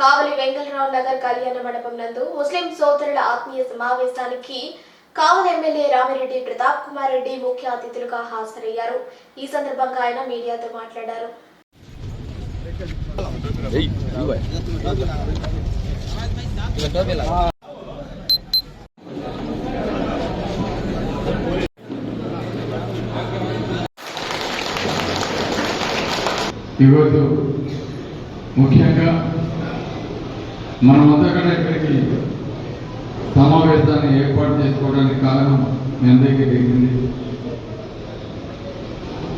కావలి వెంకటరావు నగర్ కళ్యాణ మండపం నందు ముస్లిం సోదరుల ఆత్మీయ సమావేశానికి కావలి ఎమ్మెల్యే రామిరెడ్డి ప్రతాప్ కుమార్ రెడ్డి ముఖ్య అతిథులుగా హాజరయ్యారు. ఈ సందర్భంగా ఆయన మీడియాతో మాట్లాడారు. ఈరోజు ముఖ్యంగా మనమంతా కూడా ఇక్కడికి సమావేశాన్ని ఏర్పాటు చేసుకోవడానికి కారణం మీ అందరికీ తెలిసింది.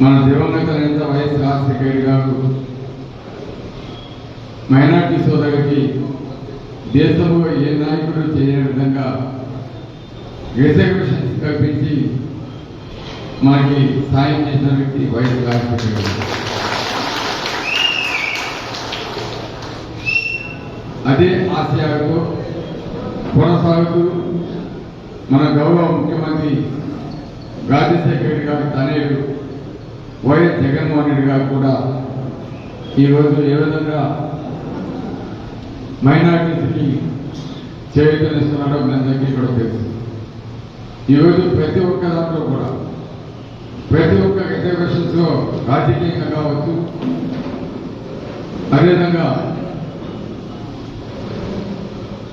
మన దివంగత నేత వైఎస్ రాజశేఖర్ గారు మైనార్టీ సోదరికి దేశంలో ఏ నాయకుడు చేయని విధంగా రిజర్వేషన్స్ కల్పించి మనకి సాయం చేసిన వ్యక్తి వైఎస్ రాజశేఖర్ గారు. అదే ఆశయాలతో కొనసాగుతూ మన గౌరవ ముఖ్యమంత్రి రాజశేఖర రెడ్డి గారి తనయుడు వైఎస్ జగన్మోహన్ రెడ్డి గారు కూడా ఈరోజు ఏ విధంగా మైనార్టీస్కి చేయుతనిస్తున్నాడో మీ అందరికీ కూడా తెలుసు. ఈరోజు ప్రతి ఒక్క దాంట్లో కూడా ప్రతి ఒక్క రిజర్వేషన్స్లో రాజకీయంగా కావచ్చు అదేవిధంగా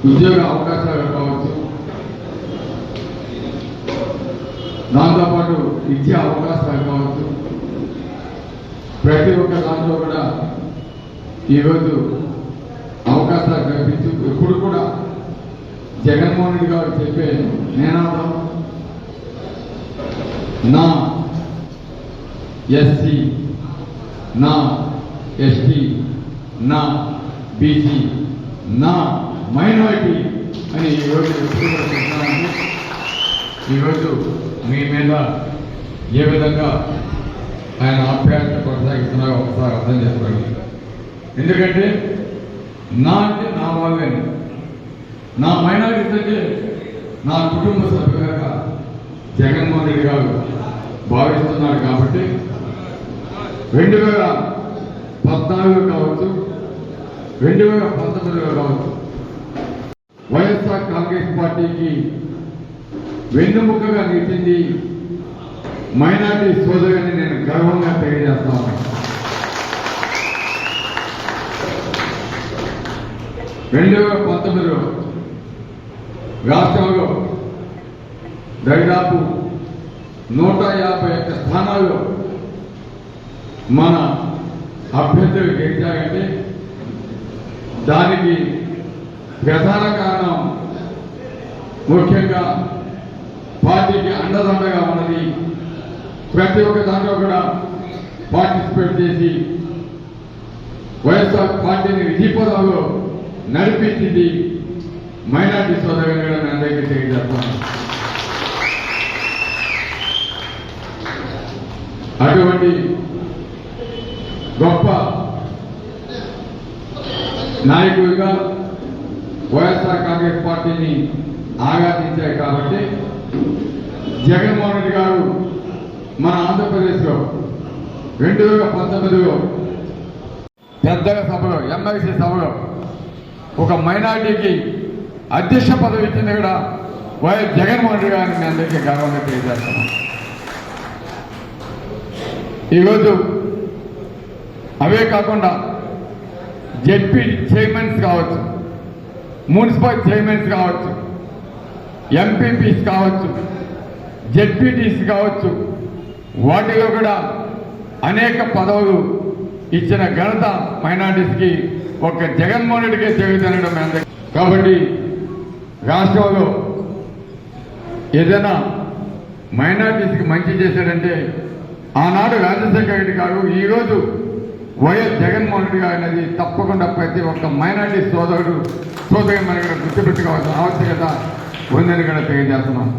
ఉద్యోగ అవకాశాలు కావచ్చు. దాంతోపాటు విద్యా అవకాశాలు కావచ్చు. ప్రతి ఒక్క దాంట్లో కూడా ఈరోజు అవకాశాలు కల్పించు ఎప్పుడు కూడా జగన్మోహన్ రెడ్డి గారు చెప్పే నినాదం. నా ఎస్సీ నా ఎస్టీ నా బీసీ నా మైనారిటీ అని ఈరోజు ఎప్పుడు ఈరోజు మీ మీద ఏ విధంగా ఆయన ఆప్యాయత కొనసాగిస్తున్నారో ఒకసారి అర్థం చేసుకోండి. ఎందుకంటే నా అంటే నా వాళ్ళే నా మైనారిటీ అంటే నా కుటుంబ సభ్యులుగా జగన్మోహన్ రెడ్డి గారు భావిస్తున్నారు కాబట్టి రెండు వేల పద్నాలుగు కావచ్చు రెండు వేల పంతొమ్మిదిలో కావచ్చు వైఎస్ఆర్ కాంగ్రెస్ పార్టీకి వెన్నుముకగా నిలిచింది మైనార్టీ సోదరుని నేను గర్వంగా తెలియజేస్తాను రెండు వేల పంతొమ్మిదిలో రాష్ట్రంలో దాదాపు నూట యాభై ఒక్క స్థానాల్లో మన అభ్యర్థులు గెలిచారంటే దానికి ప్రధానంగా ముఖ్యంగా పార్టీకి అండదండగా ఉన్నది. ప్రతి ఒక్క దాంట్లో కూడా పార్టిసిపేట్ చేసి వైఎస్ఆర్ పార్టీని విధిపదంలో నడిపించింది మైనార్టీ సోదరుని కూడా నా దగ్గర తెలియజేస్తాను. అటువంటి గొప్ప నాయకుడిగా వైఎస్ఆర్ కాంగ్రెస్ పార్టీని ఆఘాతించాయి కాబట్టి జగన్మోహన్ రెడ్డి గారు మన ఆంధ్రప్రదేశ్లో రెండు వేల పంతొమ్మిదిలో పెద్దల సభలో ఎంఐసి సభలో ఒక మైనార్టీకి అధ్యక్ష పదవి ఇచ్చింది కూడా వైఎస్ జగన్మోహన్ రెడ్డి గారిని మీ అందరికీ గర్వంగా తెలియజేస్తున్నాం. ఈరోజు అవే కాకుండా జెడ్పీ చైర్మన్స్ కావచ్చు మున్సిపల్ చైర్మన్స్ కావచ్చు ఎంపీపీస్ కావచ్చు జెడ్పీటీస్ కావచ్చు వాటిలో కూడా అనేక పదవులు ఇచ్చిన ఘనత మైనార్టీస్కి ఒక జగన్మోహన్ రెడ్డికే జరుగుతుండడం మీ కాబట్టి రాష్ట్రంలో ఏదైనా మైనార్టీస్కి మంచి చేశాడంటే ఆనాడు రాజశేఖర రెడ్డి గారు ఈరోజు వైఎస్ జగన్మోహన్ రెడ్డి గారు అనేది తప్పకుండా ప్రతి ఒక్క మైనార్టీ సోదరుడు సోదరి మనకి గుర్తుపెట్టుకోవాల్సిన ఆవశ్యకత ఉందని కూడా తెలియజేస్తున్నాం